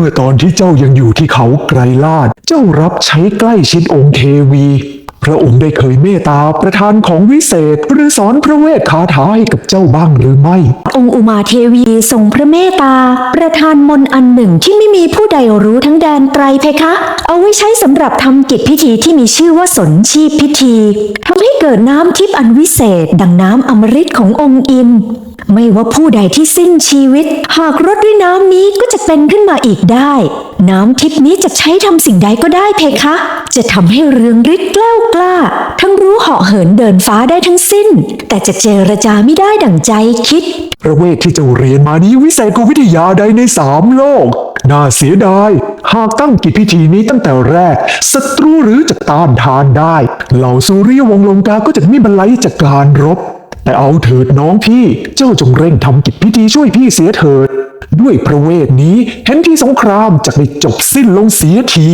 เมื่อตอนที่เจ้ายังอยู่ที่เขาไกรลาด เจ้ารับใช้ใกล้ชิดองค์เทวี พระองค์ได้เคยเมตตาประทานของวิเศษ หรือสอนพระเวทคาถาให้กับเจ้าบ้างหรือไม่ องค์อุมาเทวีทรงพระเมตตา ประทานมนต์อันหนึ่งที่ไม่มีผู้ใดรู้ทั้งแดนไตรเพคะ เอาไว้ใช้สำหรับทำกิจพิธีที่มีชื่อว่าสนชีพพิธีทำให้เกิดน้ำทิพย์อันวิเศษ ดังน้ำอมฤตขององค์อิน ไม่ว่าผู้ใดที่สิ้นชีวิต หากรดด้วยน้ำนี้ก็จะเป็นขึ้นมาอีกได้ น้ำทิพนี้จะใช้ทำสิ่งใดก็ได้เพคะ จะทำให้เรืองฤทธิ์กล้าวกล้า ทั้งรู้เหาะเหินเดินฟ้าได้ทั้งสิ้น แต่จะเจรจาไม่ได้ดั่งใจคิดพระเวทที่เจ้าเรียนมานี้วิเศษกวิทยาใดในสามโลก น่าเสียดาย หากตั้งกิจพิธีนี้ตั้งแต่แรกศัตรูหรือจะต้านทานได้ เหล่าสุริยวงลงกาก็จะไม่บรรลัยจากการรบ แต่เอาเถิดน้องพี่เจ้าจงเร่งทำกิจพิธีช่วยพี่เสียเถิด ด้วยพระเวทนี้เห็นที่สงครามจะได้จบสิ้นลงเสียที